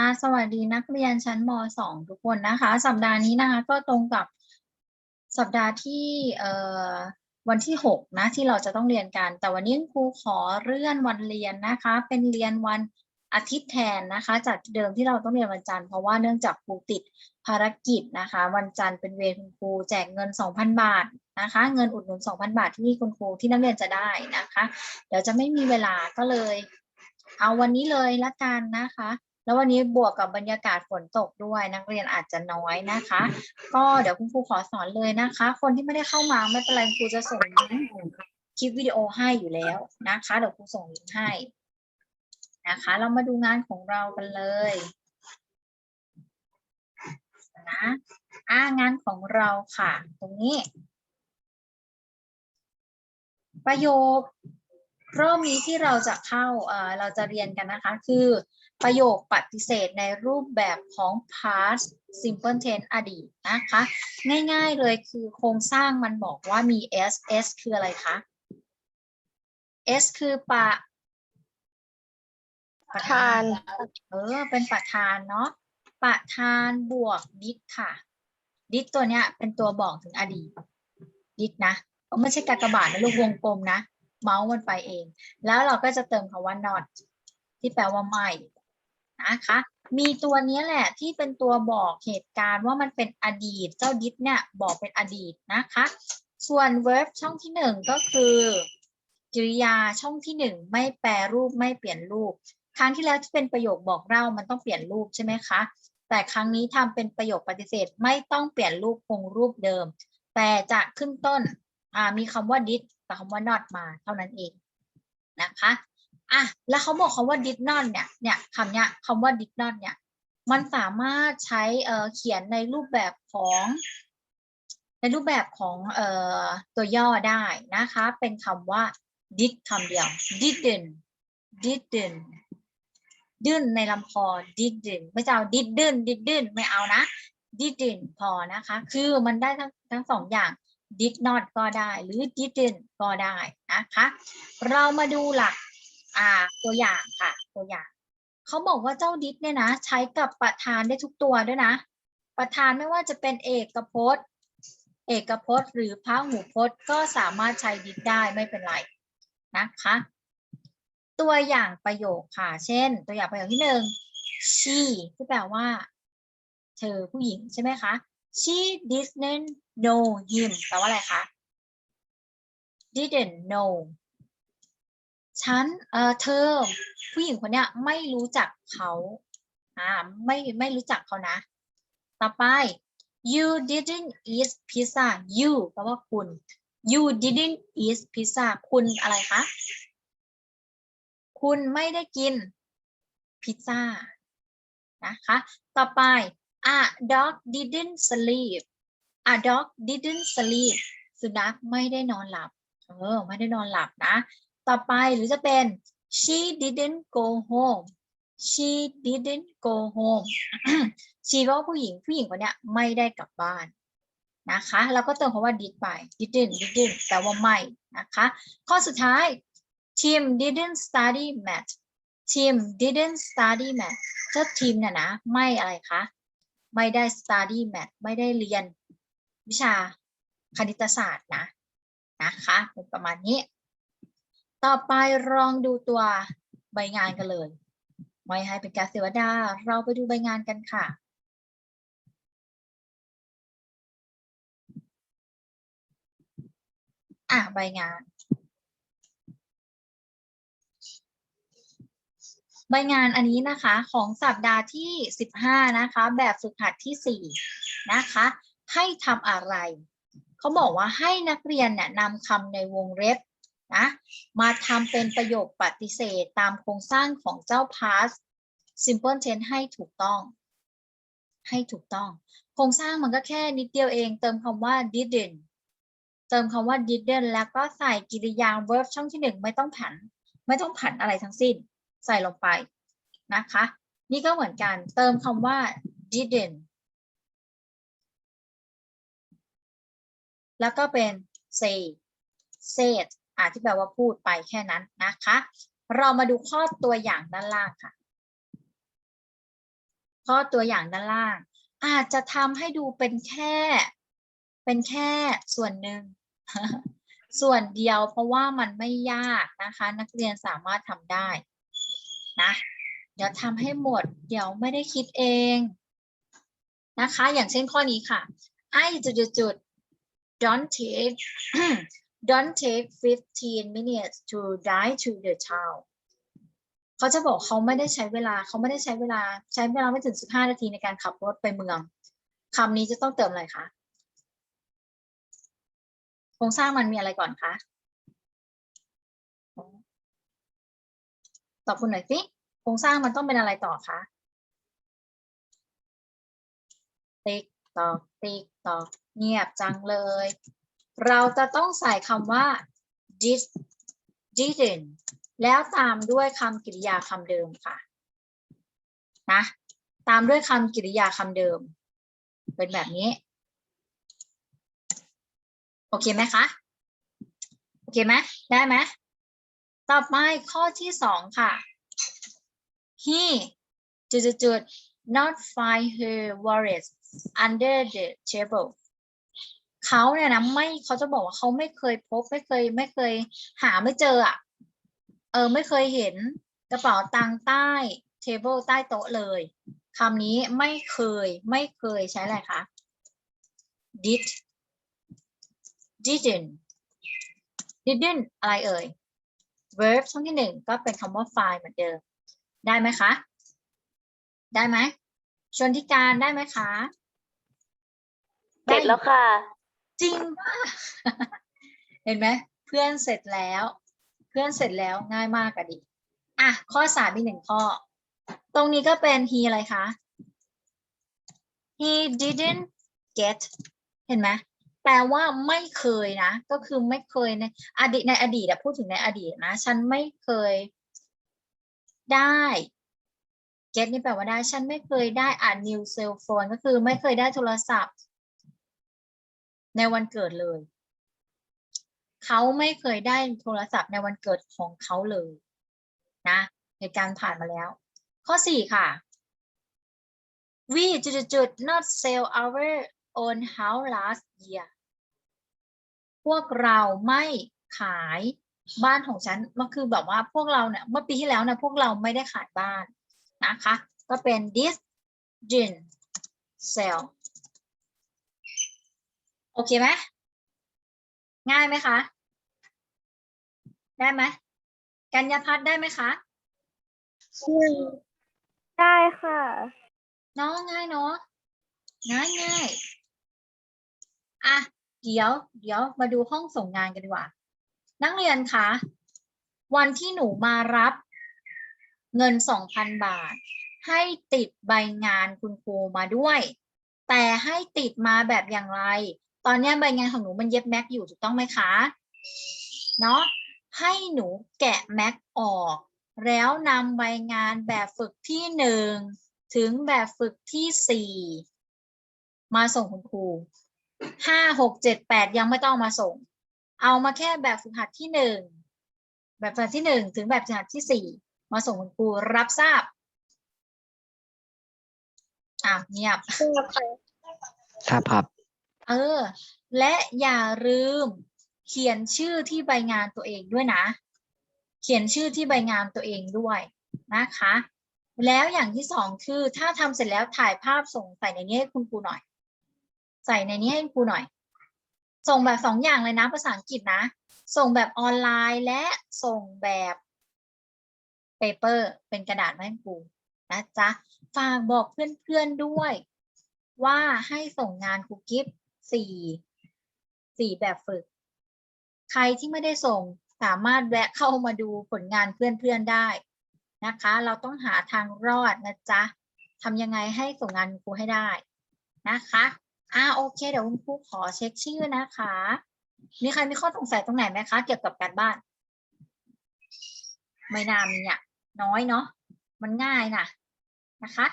ค่ะ สวัสดีนักเรียนชั้นม .2 ทุกคนนะคะ สัปดาห์นี้นะคะก็ตรงกับสัปดาห์ที่วันที่ 6 นะ ที่เราจะต้องเรียนกัน แต่วันนี้ครูขอเลื่อนวันเรียนนะคะ เป็นเรียนวันอาทิตย์แทนนะคะ จากเดิมที่เราต้องเรียนวันจันทร์เพราะว่าเนื่องจากครูติดภารกิจนะคะ วันจันทร์เป็นเวรคุณครูแจกเงิน 2,000 บาทนะคะ เงินอุดหนุน 2,000 บาทที่คุณครูที่นักเรียนจะได้นะคะ เดี๋ยวจะไม่มีเวลาก็เลย เอาวันนี้เลยละกันนะคะ แล้ววันนี้บวกกับบรรยากาศฝนตกด้วยนักเรียนอาจจะน้อยนะคะ ก็เดี๋ยวคุณครูขอสอนเลยนะคะ คนที่ไม่ได้เข้ามาไม่เป็นไรครูจะส่งคลิปวิดีโอให้อยู่แล้วนะคะ เดี๋ยวครูส่งลิงก์ให้นะคะ เรามาดูงานของเรากันเลยนะอ่างานของเราค่ะ ตรงนี้ ประโยครอบนี้ที่เราจะเข้าเอ่อเราจะเรียนกันนะคะ คือ ประโยคปฏิเสธในรูปแบบของ past simple tense อดีตนะคะ ง่ายๆเลยคือโครงสร้างมันบอกว่ามี s s คืออะไรคะ s คือปะประธาน เออ เป็นประธานเนาะประธานบวกดิดค่ะ ดิดตัวเนี้ยเป็นตัวบอกถึงอดีต ดิดนะไม่ใช่กากบาทนะลูกวงกลมนะ เมาส์มันไปเอง แล้วเราก็จะเติมคำว่า not ที่แปลว่าไม่ นะคะ มีตัวนี้แหละที่เป็นตัวบอกเหตุการณ์ว่ามันเป็นอดีต เจ้าดิดเนี่ยบอกเป็นอดีตนะคะ ส่วน verb ช่องที่หนึ่งก็คือกริยาช่องที่หนึ่งไม่แปรรูปไม่เปลี่ยนรูป ครั้งที่แล้วที่เป็นประโยคบอกเล่ามันต้องเปลี่ยนรูปใช่ไหมคะ แต่ครั้งนี้ทำเป็นประโยคปฏิเสธไม่ต้องเปลี่ยนรูปคงรูปเดิม แต่จะขึ้นต้นมีคำว่า did กับคำว่า not มาเท่านั้นเองนะคะ อะแล้วเขาบอกคำว่า did not เนี่ยเนี่ยคำเนี้ยคำว่า did not เนี่ย มันสามารถใช้เอ่อเขียนในรูปแบบของ ในรูปแบบของเอ่อตัวย่อได้นะคะ เป็นคำว่า did คำเดียว didn't didn't ดื้นในลำคอ didn't ไม่จะเอา didn't didn't ไม่เอานะ didn't พอนะคะ คือมันได้ทั้งทั้งสองอย่าง did not ก็ได้ หรือ didn't ก็ได้นะคะ เรามาดูหลัก อ่าตัวอย่างค่ะ ตัวอย่างเขาบอกว่าเจ้า did เนี่ยนะ ใช้กับประธานได้ทุกตัวด้วยนะ ประธานไม่ว่าจะเป็นเอกพจน์ เอกพจน์ หรือพหูพจน์ ก็สามารถใช้ did ได้ไม่เป็นไรนะคะ ตัวอย่างประโยคค่ะ เช่น ตัวอย่างประโยคที่หนึ่ง she ที่แปลว่า เธอผู้หญิงใช่ไหมคะ she didn't know him แปลว่าอะไรคะ didn't know ฉันเอ่อเธอ ผู้หญิงคนเนี้ยไม่รู้จักเขาอ่าไม่ไม่รู้จักเขานะ ต่อไป you didn't eat pizza you แปลว่าคุณ you didn't eat pizza คุณอะไรคะ คุณไม่ได้กินพิซซ่านะคะ ต่อไป a dog didn't sleep a dog didn't sleep สุนัขไม่ได้นอนหลับ เออ ไม่ได้นอนหลับนะ ต่อไปหรือจะเป็น she didn't go home she didn't go home she แปลว่าผู้หญิงผู้หญิงคนเนี้ยไม่ได้กลับบ้านนะคะแล้วก็เติมคำว่า did ไป didn't didn't แปลว่าไม่นะคะ ข้อสุดท้าย Tim didn't study math Tim didn't study math เจ้าทีมเนี่ยนะ ไม่อะไรคะ ไม่ได้ study math ไม่ได้เรียนวิชาคณิตศาสตร์นะนะคะเป็นประมาณนี้ ต่อไปลองดูตัวใบงานกันเลยไม่ให้เป็นการเสวลาเราไปดูใบงานกันค่ะ อะใบงาน ใบงานอันนี้นะคะของสัปดาห์ที่ 15 นะคะ แบบฝึกหัดที่ 4 นะคะ ให้ทำอะไร เขาบอกว่าให้นักเรียนเนี่ยนำคำในวงเล็บ นะมาทำเป็นประโยคปฏิเสธตามโครงสร้างของเจ้า past simple tense ให้ถูกต้อง ให้ถูกต้อง โครงสร้างมันก็แค่นิดเดียวเอง เติมคำว่า didn't เติมคำว่า didn't แล้วก็ใส่กริยา verb ช่องที่หนึ่งไม่ต้องผัน ไม่ต้องผันอะไรทั้งสิ้น ใส่ลงไปนะคะ นี่ก็เหมือนกัน เติมคำว่า didn't แล้วก็เป็น say said อ่าที่แปลว่าพูดไปแค่นั้นนะคะ เรามาดูข้อตัวอย่างด้านล่างค่ะ ข้อตัวอย่างด้านล่าง อาจจะทำให้ดูเป็นแค่ เป็นแค่ส่วนหนึ่งส่วนเดียวเพราะว่ามันไม่ยากนะคะ นักเรียนสามารถทำได้นะเดี๋ยวทำให้หมด เดี๋ยวไม่ได้คิดเองนะคะ อย่างเช่นข้อนี้ค่ะ I จุดจุดจุด don't take don't take 15 minutes to drive to the town เขาจะบอกเขาไม่ได้ใช้เวลาเขาไม่ได้ใช้เวลาใช้เวลาไม่ถึง 15 นาทีในการขับรถไปเมืองคำนี้จะต้องเติมอะไรคะโครงสร้างมันมีอะไรก่อนคะตอบคุณหน่อยสิโครงสร้างมันต้องเป็นอะไรต่อคะติ๊กตอกติ๊กตอกเงียบจังเลย เราจะต้องใส่คำว่า did didn't แล้วตามด้วยคำกริยาคำเดิมค่ะ นะ ตามด้วยคำกริยาคำเดิม เป็นแบบนี้ โอเคไหมคะ โอเคไหมได้ไหมต่อไปข้อที่สองค่ะ he จุดจุด not find her wallet under the table เขาเนี่ยนะไม่เขาจะบอกว่าเขาไม่เคยพบไม่เคย ไม่เคย หาไม่เจออะเออ ไม่เคยเห็นกระเป๋าตังค์ใต้เทเบิลใต้โต๊ะเลยคำนี้ไม่เคย ไม่เคยใช้อะไรคะ did didn't didn't อะไรเอ่ย verb ช่องที่หนึ่งก็เป็นคำว่า find เหมือนเดิม ได้ไหมคะ ได้ไหมชนทิการได้ไหมคะ เสร็จแล้วค่ะ จริงป่ะเห็นไหมเพื่อนเสร็จแล้ว เพื่อนเสร็จแล้วง่ายมากอะดิอะข้อสามมีหนึ่งข้อ ตรงนี้ก็เป็น he อะไรคะ he didn't get เห็นไหมแปลว่าไม่เคยนะ ก็คือไม่เคยในอดีตในอดีตอะพูดถึงในอดีตนะ ฉันไม่เคยได้ get นี่แปลว่าได้ ฉันไม่เคยได้อ่าน new cell phone ก็คือไม่เคยได้โทรศัพท์ ในวันเกิดเลย เขาไม่เคยได้โทรศัพท์ในวันเกิดของเขาเลยนะเหตุการณ์ผ่านมาแล้ว ข้อสี่ค่ะ we จุดจุด not sell our own house last year พวกเราไม่ขายบ้านของฉันมันคือแบบว่าพวกเราเนี่ยเมื่อปีที่แล้วนะพวกเราไม่ได้ขายบ้านนะคะ ก็เป็น this didn't sell โอเคไหมง่ายไหมคะ ได้ไหมกัญญาพัฒน์ได้ไหมคะได้ค่ะเนาะง่ายเนาะง่ายง่ายอะเดี๋ยว เดี๋ยวมาดูห้องส่งงานกันดีกว่า นักเรียนคะวันที่หนูมารับ เงินสองพันบาท ให้ติดใบงานคุณครูมาด้วย แต่ให้ติดมาแบบอย่างไร ตอนเนี้ยใบงานของหนูมันเย็บแม็กอยู่ถูกต้องไหมคะ เนาะให้หนูแกะแม็กออก แล้วนำใบงานแบบฝึกที่หนึ่งถึงแบบฝึกที่สี่มาส่งคุณครูห้าหกเจ็ดแปดยังไม่ต้องมาส่ง เอามาแค่แบบฝึกหัดที่หนึ่งแบบฝึกหัดที่หนึ่งถึงแบบฝึกหัดที่สี่มาส่งคุณครูรับทราบอะเงียบครับครับ เออ และอย่าลืมเขียนชื่อที่ใบงานตัวเองด้วยนะ เขียนชื่อที่ใบงานตัวเองด้วยนะคะ แล้วอย่างที่สองคือถ้าทำเสร็จแล้วถ่ายภาพส่งใส่ในนี้ให้คุณครูหน่อย ใส่ในนี้ให้คุณครูหน่อย ส่งแบบสองอย่างเลยนะภาษาอังกฤษนะ ส่งแบบออนไลน์และส่งแบบเปเปอร์เป็นกระดาษมาให้ครูนะจ๊ะฝากบอกเพื่อนๆด้วยว่าให้ส่งงานครูกิฟต์ สี่สี่แบบฝึก ใครที่ไม่ได้ส่งสามารถแวะเข้ามาดูผลงานเพื่อนๆได้นะคะ เราต้องหาทางรอดนะจ๊ะทำยังไงให้ส่งงานครูให้ได้นะคะอ่าโอเค เดี๋ยวคุณครูขอเช็คชื่อนะคะ มีใครมีข้อสงสัยตรงไหนไหมคะ เกี่ยวกับการบ้าน ไม่นามีอะน้อยเนาะมันง่ายนะนะคะ